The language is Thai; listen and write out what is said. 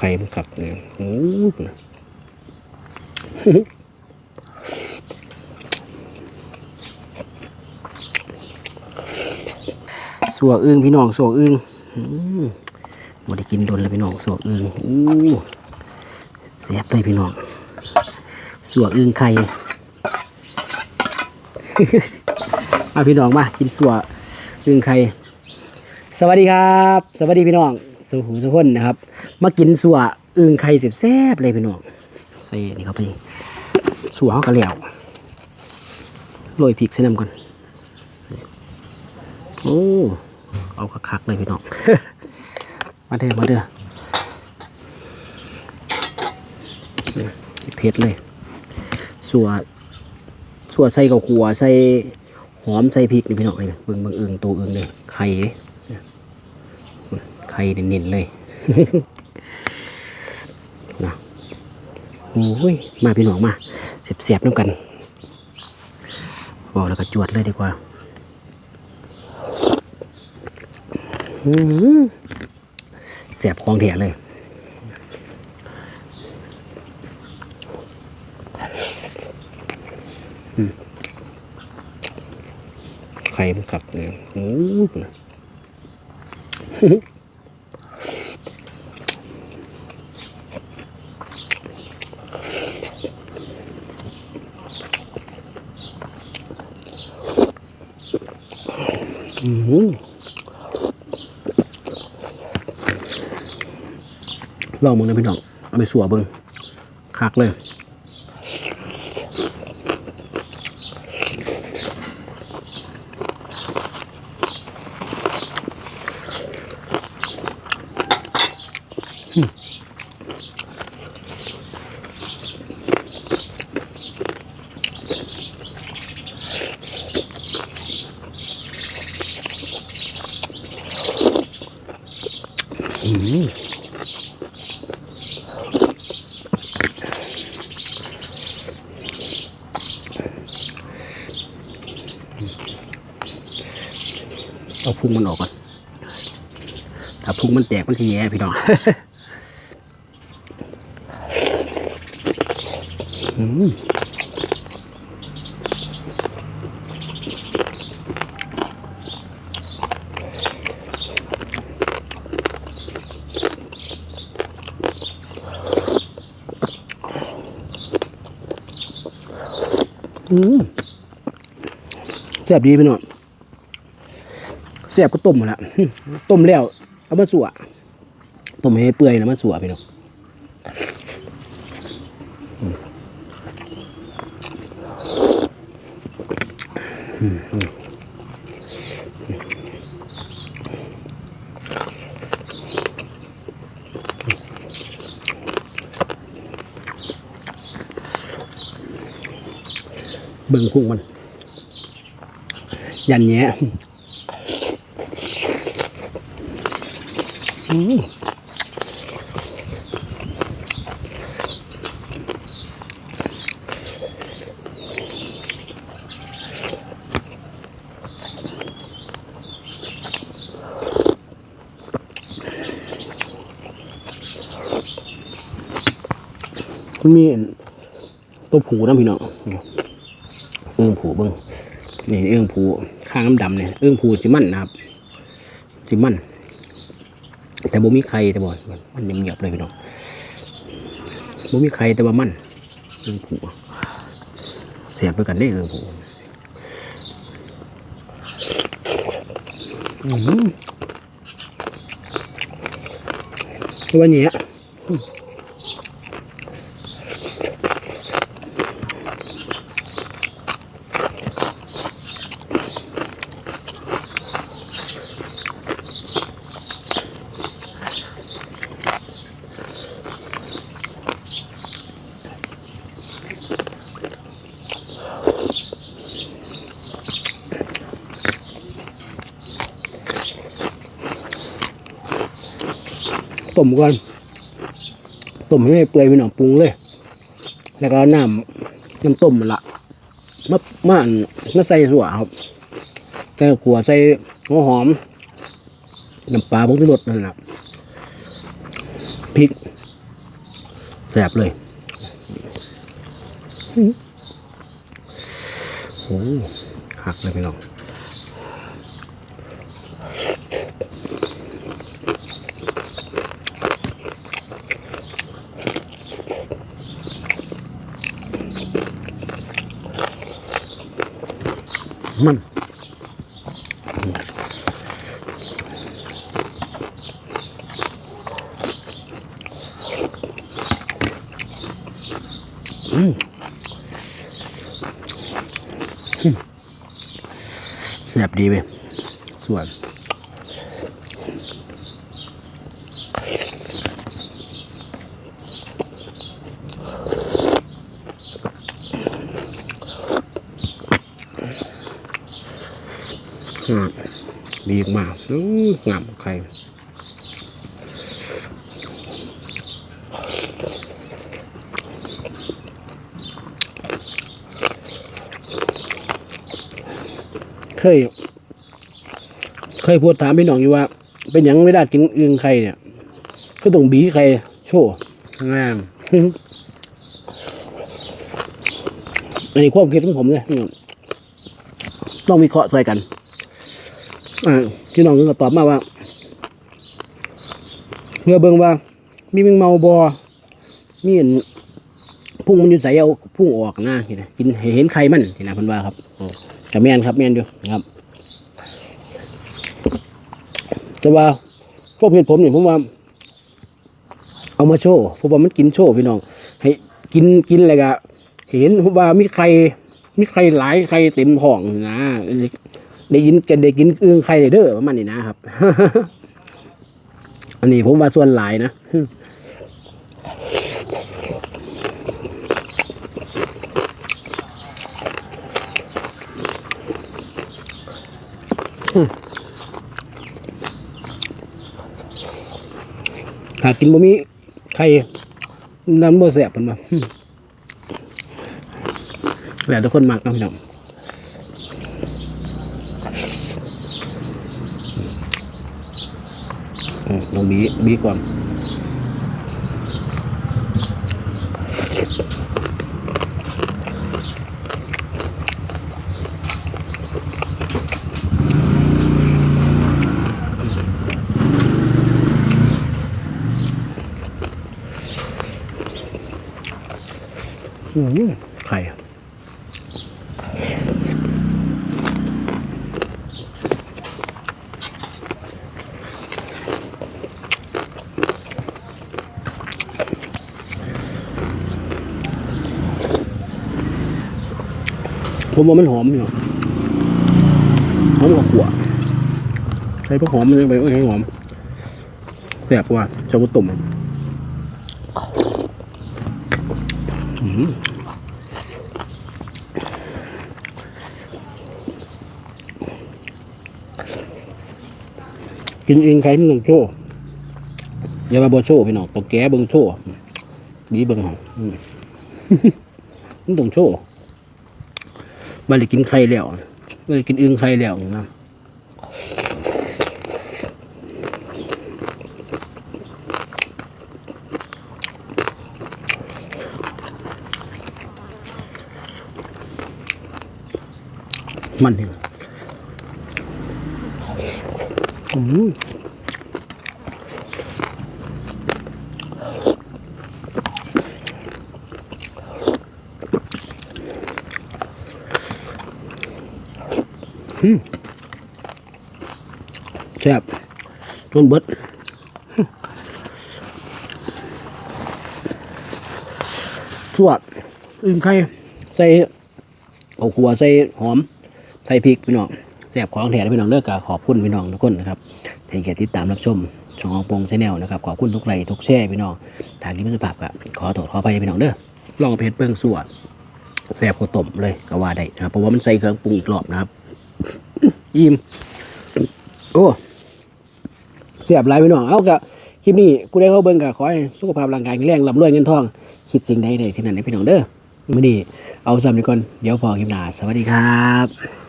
ข่มันขับเนี่ยโอ้โหนะสัวอึ้งพี่น้องสัวอึ้งอืมบ่ได้กินโดนแล้วพี่น้องสัวอึ้งอู้แซ่บเลยพี่น้องสัวอึ้งไข่มาพี่น้องมากินสัวอึ้งไข่สวัสดีครับ สวัสดีพี่น้องสุหูสุกคนนะครับ มากินสัวอึ้งไข่แซ่บๆเลยพี่น้องใส่นี่เข้าไปสัวเขากระเหลียวโรยพริกใส่น้ำก่อนโอ้เอาคักๆเลยพี่น้องมาเด้อมาเด้อเผ็ดเลยสัวสัวใส่กับขัวใส่หอมใส่พริกนี่พี่น้องนี่เบิ่งเบิ่งเอิงตัวเอิงเลยไข่เลยไข่เน้นๆเลย นะ โอ้ยมาพี่น้องมาเสียบๆน้ำกันบอกแล้วก็จวดเลยดีกว่าอื้อหือแสบของแถเลยไข่มันขับเนี่ยโอ้โหนะอื้อหือ ลองมึงนะพี่น้อง เอาไปสัวเบิงคักเลย เอาพุงมันออกก่อน ถ้าพุงมันแตกมันสิแย่พี่น้องอืม แซ่บดีพี่น้องแซ่บก็ต้มหมดละต้มแล้วเอามาสัวต้มให้เปื่อยแล้วมาสัวพี่น้องอืม เบิ่งพุงมัน ยันแย้อืมมันมีตัวผูนะพี่น้อง อื้องผูเบิ้งนี่เอื้องผูข้างน้ำดำเนี่ยเอื้องผูสิมันนะครับสิมัน แต่บ่มีใครแต่บ่มันเงียบๆเลยพี่น้องบ่มีใครแต่ว่ามันเอื้องผูเสียบไปกันได้เอื้องผูอืมวันนี้ ต้มก่อนต้มให้เปื่อยพี่น้องปรุงเลย แล้วก็น้ำน้ำต้มมันละมามานมาใส่สัวครับใส่ขัวใส่หัวหอมน้ำปลาผงชูรสนั่นแหละพริกแสบเลยโอ้หักเลยพี่น้อง มันแซ่บดีเว้ยส่วน อืมดีมากอื้องามใครเคยเคยพูดถามพี่น้องอยู่ว่า เป็นหยังไม่ได้กินอึงไข่เนี่ย ก็ต้องบีไข่โชว์งามอันนี้ความคิดของผมเลยพี่น้องต้องวิเคราะห์ใส่กันอ่า พี่น้องก็ตอบมาว่าเพื่อเบิ่งว่า มีมึงเมาบอมีอันพุ่งมันอยู่ใสเอาพุ่งออกนะนี่นะกินเห็นไข่มันนี่นะพันว่าครับอ๋อแต่แมนครับแมนอยู่นะครับ แต่ว่าพวกเพื่อนผมเนี่ยผมว่า เอามาโชว์เพราะว่ามันกินโชว์พี่น้อง ให้กินกินอะไรก็เห็นว่ามีใครมีใครหลายใครเต็มท้องนะ ได้ยินกันได้กินอึ้งใครเด้อประมาณนี้นะครับ อันนี้ผมว่าส่วนหลายนะหากินบ่มีใครน้ำบ่แสบเพิ่นว่าแล้วทุกคนมักนะพี่น้องอืม ลองบีบีก่อนอืมไข่ ผมว่ามันหอมอยู่หอมกว่าขัวใส่พวกหอมมันไปให้หอมแสบกว่าชาบุตุ่มอืมกินเองใครไม่ต้องโชว์อย่ามาบอโชว์พี่น้องต้องแก้เบิ่งโชว์บีเบิ่งหอมมมันต้องโชว์ มันเลยกินไข่แล้วมันเลยกินอึ่งไข่แล้วนะมันนี่อืม แซ่บจนเบิดสวดอื่นไข่ใส่เอาขัวใส่หอม ใส่พริกพี่น้องแซ่บของแถมพี่น้องเลิกกาขอบคุณพี่น้องทุกคนนะครับที่แก่ติดตามรับชมช่องของปงชาแนลนะครับขอบคุณทุกไลค์ทุกแชร์พี่น้องทางที่ไม่สุภาพก็ขอโทษขอไปพี่น้องเด้อลองเพจเปิ้งสวดแซ่บกว่าต้มเลยก็ว่าได้นะครับเพราะว่ามันใส่เครื่องปรุงอีกรอบนะครับ อิ่มโอ้เสียบไลายไปหน่องเอากะคลิปนี้กูได้เข้าเบิ้งกะขอให้สุขภาพร่างกายแข็งแรงร่ำรวยเงินทอง คิดสิ่งใดใดสิ่งนั้นให้พี่น้องเด้อมื่อนี้เอาซ้ำนี้ก่อนเดี๋ยวพอคลิปหน้าสวัสดีครับ